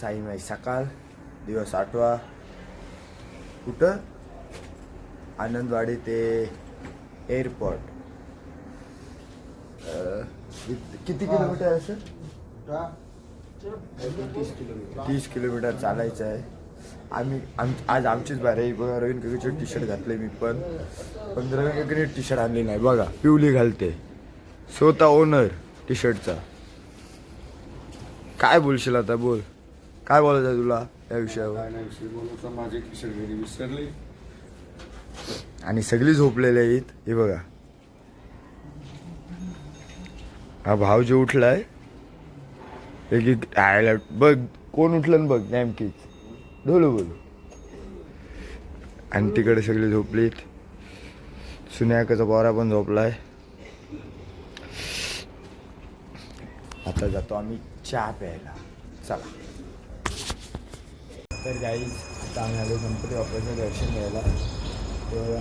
साईमाई सकाळ दिवस आठवा. कुठं? आनंदवाडी ते एअरपोर्ट किती किलोमीटर आहे सर? तीस किलोमीटर. चालायचं आहे. आम्ही आम आज आमचीच बार आहे. बघा रवीन काकाचे टी शर्ट घातले मी पण. पण रवीन काकाने टी शर्ट आणली नाही. बघा पिवली घालते. स्वतः ओनर टी शर्टचा काय बोलशील आता? बोल. काय बोलायचं आहे तुला या विषयावर? बोलायचा. माझे घरी विसरले. आणि सगळी झोपलेली आहेत. हे बघा. हा भाव जो उठलाय एक आयला बघ कोण उठलं न बघ नेमकीच. बोलू बोलू. आणि तिकडे सगळी झोपलीत सुन्याकाचा पोरा पण झोपलाय. आता जातो आम्ही चहा प्यायला. चला. तर गाईज आता आम्ही आलो गणपती बाप्पाचं दर्शन घ्यायला. तर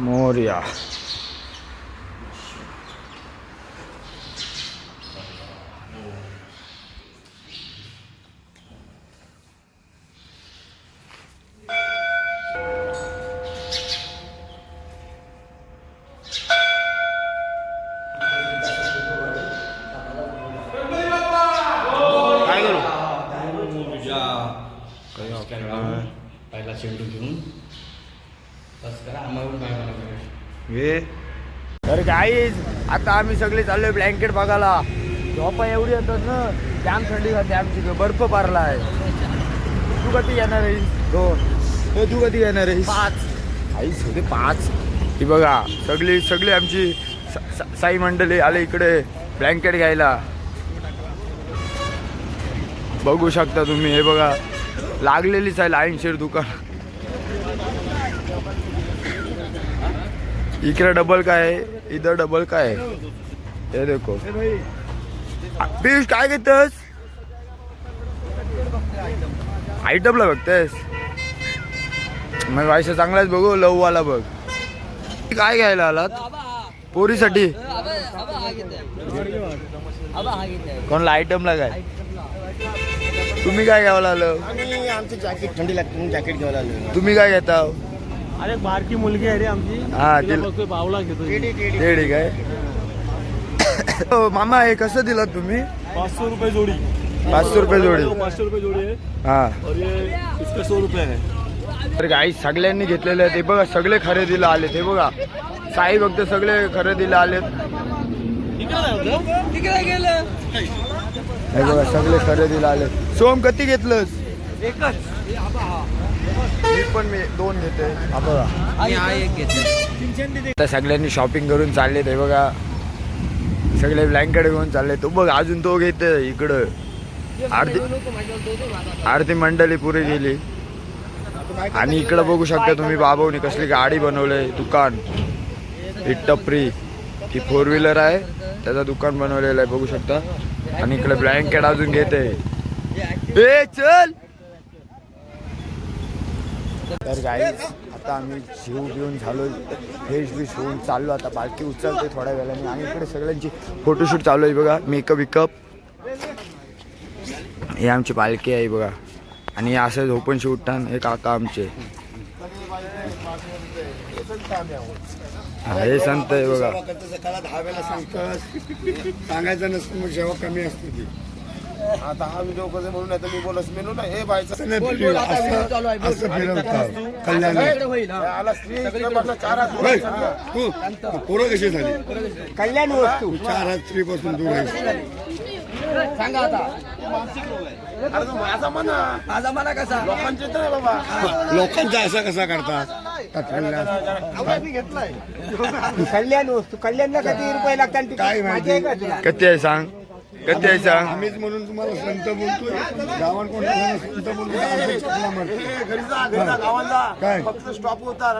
मोर्या काय करू पहिला चेंडू घेऊन बस करा आम्हाला काय करायचं हे तर गाईज आता आम्ही सगळे चाललोय ब्लँकेट बघायला. झोपा एवढी येतात ना जाम थंडी खाते आमची. बर्फ पारला आहे तू कधी येणार आहेस? दोन. हे तू कधी येणार आहेस? पाच. आईस होते पाच. ही बघा सगळी सगळी आमची साई मंडळी आले इकडे ब्लँकेट घ्यायला. बघू शकता तुम्ही हे बघा. लागलेलीच आहे लाईनशीर दुकान. इकडे डबल काय आहे? इधर डबल काय? आहे हे देखो. पियुष काय घेतस? आयटमला बघतेस? मग व्हायचं चांगलाच बघू लव वाला बघ. काय घ्यायला आलात? पोरीसाठी. कोणाला आयटमला काय? तुम्ही काय आलं? आम्ही आमचं जॅकेट थंडी लागते जॅकेट घ्यायला आलो. तुम्ही काय घेता? अरे बारकी मुलगी आहे रे आमची. हा तिला तिला बघतोय बावला घेतो ते. ठीक आहे हो, मामा हे कसं दिलं तुम्ही? पाँच सौ रुपए जोड़ी. पाचशे रुपये जोडी. पाँच सौ रुपए जोड़ी है हा. और ये इसका सौ रुपए है तर गाई सगळ्यांनी घेतलेले आहेत. हे बघा सगळे खरेदीला आलेत. हे बघा साई भक्त सगळे खरेदीला आलेत. हे बघा सगळे खरेदीला आलेत. सोम किती घेतलंस? मी पण मी दोन घेते. हा बघा. आता सगळ्यांनी शॉपिंग करून चाललेत हे बघा. सगळे ब्लँकेट घेऊन चालले. तो बघ अजून तो घेते इकडं. आरती आरती मंडळी पुरी गेली. आणि इकडं बघू शकता तुम्ही बाबवनी कसली गाडी बनवलंय दुकान. ही टपरी. ही फोर व्हीलर आहे. त्याचं दुकान बनवलेलं आहे बघू शकता. आणि इकडे ब्लँकेट अजून घेते. ए चल! तर गाई आता आम्ही शिव घेऊन झालो फ्रेश बिश होऊन चाललो आता. पालखी उचलते थोड्या वेळाने. आणि इकडे सगळ्यांची फोटोशूट चालू आहे बघा. मेकअप विकअप. हे आमची पालखी आहे बघा. आणि असं झोपून शिवटान हे काका आमचे. हे संत आहे बघा. सकाळला दहा वेळेला सांगायचं नसतं मग जेव्हा कमी असते ती. आता हा व्हिडिओ कसं म्हणून नाही तर मी बोलस मेनू ना हे बायचा आला स्त्री चार हात पोरं कशी झाली? कल्याण वस्तू. चार हात स्त्रीपासून दूर आहे अरे तू माझा म्हणा माझा म्हणा कसा? लोकांचे तर आहे बाबा लोकांचा असा कसा करतात कल्याण. घेतलाय. कल्याण वस्तू. कल्याणला किती रुपये लागतात काय माहिती? कधी आहे सांग? कधी आहे आम्हीच म्हणून तुम्हाला संत बोलतोय. गावात कोणता संत बोलतो तर आमच्या चपला मारतो. घरी जा घरी जा गावाला काय? फक्त स्टॉप होता.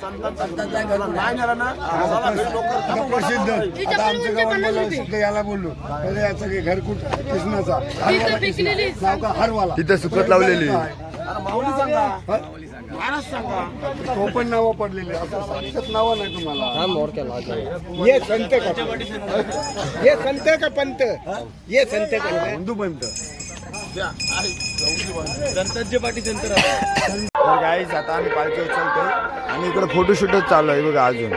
संतांचा तुला नाही नेला ना चला घरी लवकर आता प्रसिद्ध. आता आमच्या गावाला सिद्ध याला बोललो. पहिले याचं की घर कुठ कृष्णाचा हरवाला. कृष्णा. नाव का हरवाला. तिथं सुकत लावलेली. अरे माऊली सांगा. फारच सांगा. तो पण नावं पडलेली असं साक्षात नावं नाही तुम्हाला. ये संत का ये संत का पंत? ये संत का हिंदू पंत. तर गाईज आता आम्ही पालखी उचलतोय आणि इकडे फोटोशूटच चालू आहे बघा अजून.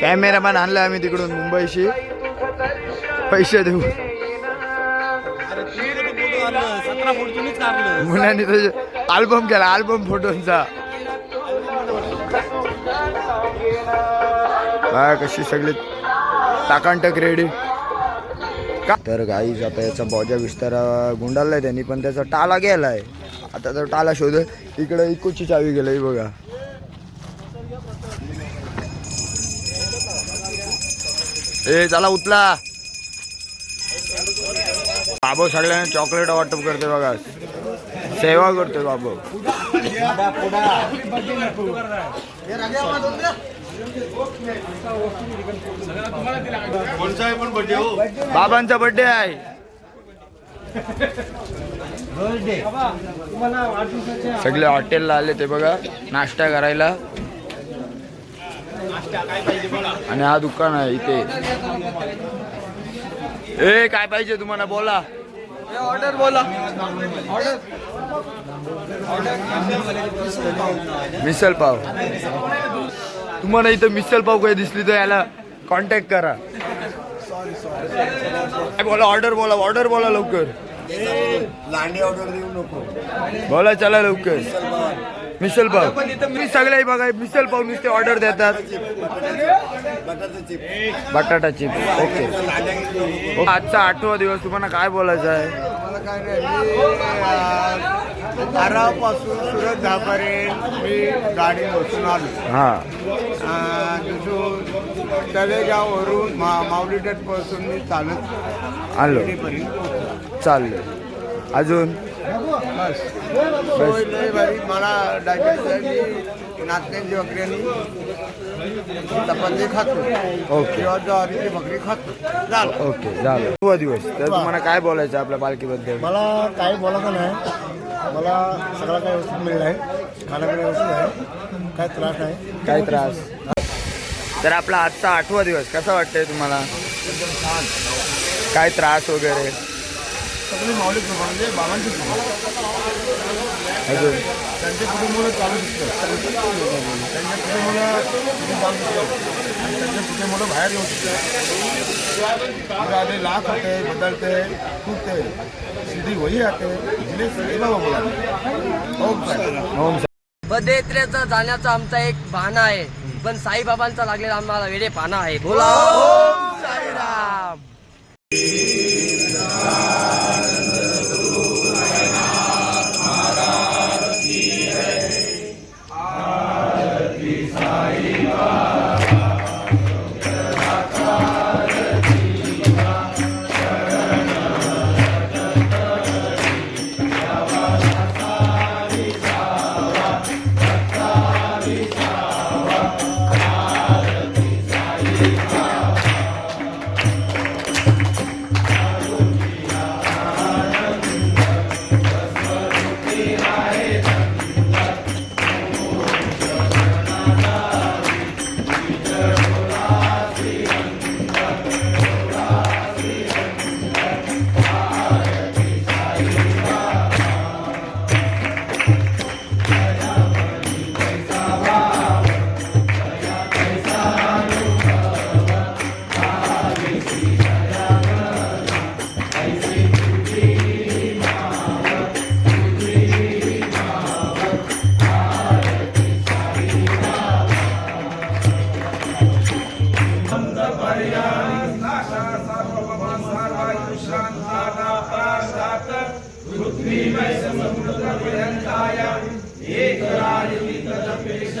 कॅमेरामॅन आणलाय आम्ही तिकडून मुंबईशी. पैसे देऊ मुलांनी त्याचे अल्बम केला अल्बम फोटोंचा काय कशी सगळी टाकांटक रेडी का? तर गाईज आता याचा बॉजा विस्तार गुंडाळलाय त्यांनी पण त्याचा टाला गेलाय. आता तो टाला शोध. इकडे इकोची चावी गेलाय बघा. ए चला उतला बाबू सगळ्यांना चॉकलेट वाटप करते बघा. सेवा करतोय बाबू. बाबांचा बर्थडे आहे. सगळे हॉटेलला आले ते बघा. नाश्ता करायला. आणि हा दुकान आहे इथे. ए काय पाहिजे तुम्हाला? बोला. ऑर्डर बोला. मिसल पाव. तुम्हाला इथं मिसल पाव काही दिसली तर याला कॉन्टॅक्ट करा. काय बोला ऑर्डर बोला ऑर्डर बोला लवकर. लांडी ऑर्डर देऊ नको. बोला चला लवकर. मिसल पाव. मी सगळे बघा मिसल पाव नुसते ऑर्डर देतात. बटाटा चिप. बटाटा चिप्स ओके. आजचा आठवा दिवस तुम्हाला काय बोलायचं आहे? मला काय नाही मी धारापासून सुरत दहापर्यंत मी गाडी बसून आलो. हा. तिथून तळेगाववरून मा माऊली पासून मी चालत आलो. शिर्डीपर्यंत पोहोचलो. चाललं. अजून? बस. सोय लय भारी. मला डायबिटीस आहे मी भाकरी चपाती खातो. ओके. किंवा ज्वारीची भाकरी खातो. झालं. ओके झालं. आठवा दिवस. तर तुम्हाला काय बोलायचं आहे आपल्या पालखीबद्दल? मला काही बोलायचं नाही. मला सगळं काही व्यवस्थित मिळलं आहे. खाण्यापिणं व्यवस्थित आहे. काय त्रास नाही. काय त्रास. तर आपला आजचा आठवा दिवस कसा वाटतंय तुम्हाला? काय त्रास वगैरे? सगळी माऊली म्हणजे बाबांची कृपा अजून? त्यांचे कुटुंबाला चालू दिसतं. त्यांच्या कुटुंबाला चालू आणि त्यांच्या कुटुंबाला बाहेर येऊ शकतं आधे लाख होते बदलते टूटते सीधी वही आते जिले सगळेला बोला. ओम जाण्याचा आमचा एक बहाणा आहे. पण साईबाबांचा लागलेला आम्हाला वेडे पाना आहे. बोला. ओम साईराम.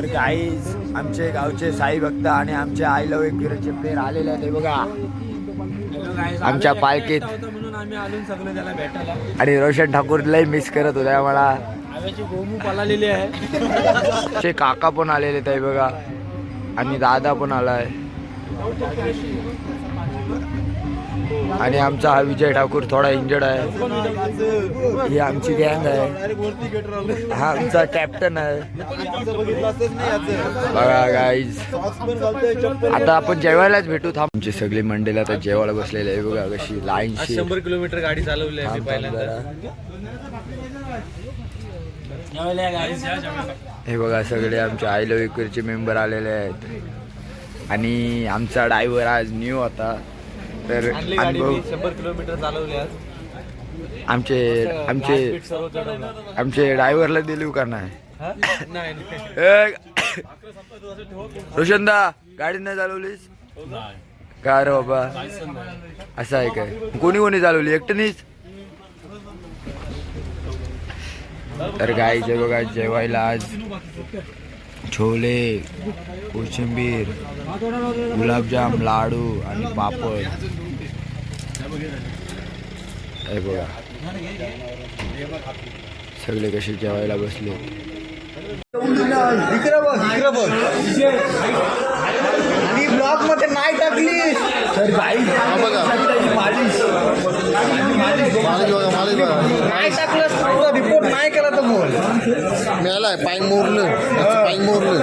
तर गाईज आमचे गावचे साई भक्त आणि आमचे आय लव एकविराचे प्लेअर आलेले आहेत हे बघा. आमच्या पालखीत. म्हणून आम्ही आलो सगळे त्याला भेटायला. आणि रोशन ठाकूर लय मिस करत होता आम्हाला आव्याची गोमू पळालेली आहे. चे काका पण आलेले हे बघा. आणि दादा पण आलाय. आणि आमचा हा विजय ठाकूर थोडा इंजर्ड आहे. ही आमची गँग आहे. हा आमचा कॅप्टन आहे. बघा गाईज आता आपण जेवायलाच भेटू थांब. आमची सगळी मंडळी आता जेवायला बसलेली आहे. बघा कशी लाईनशी शंभर किलोमीटर गाडी चालवली आहे मी पहिल्यांदा. हे बघा सगळे आमचे आय लव्ह इकडचे मेंबर आलेले आहेत. आणि आमचा ड्रायव्हर आज न्यू होता तर आणली गाडी अनुभव मी शंभर किलोमीटर चालवली आज. आमचे आमचे Speed सर्व चढवलं. आमचे ड्रायव्हरला दिलीव का नाही हा? नाही नाही. ए, रोशनदा गाडी नाही चालवलीस? का रे बाबा? असं आहे काय? कोणी कोणी चालवली? एकट्यानीच तर गायचे बघा जेवायला आज छोले कोशिंबीर गुलाबजाम लाडू आणि पापड. हे बघा. सगळे कसे जेवायला बसले. इकडे बघ इकडे बघ. आणि ब्लॉक मध्ये नाही टाकली तर नाही टाकलं रिपोर्ट नाही केला तर बोल मेलाय पाय मोरलं. पाय मोरलं.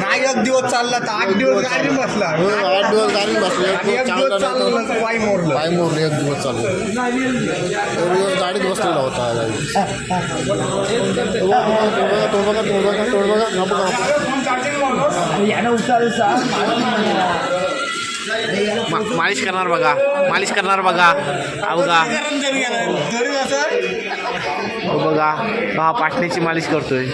नाही एक दिवस चालला तर आठ दिवस गाडी बसला. हो, आठ दिवस गाडी बसले. एक दिवस चालला तर पाय मोरलं. पाय मोरलं एक दिवस चालू एक दिवस गाडीत बसलेला होता हा गाडी. तोड बघा तोड बघा तोड बघा तोड बघा मा मालिश करणार बघा. मालिश करणार बघा. बघा. हो बघा. हा पाटण्याची मालिश करतोय.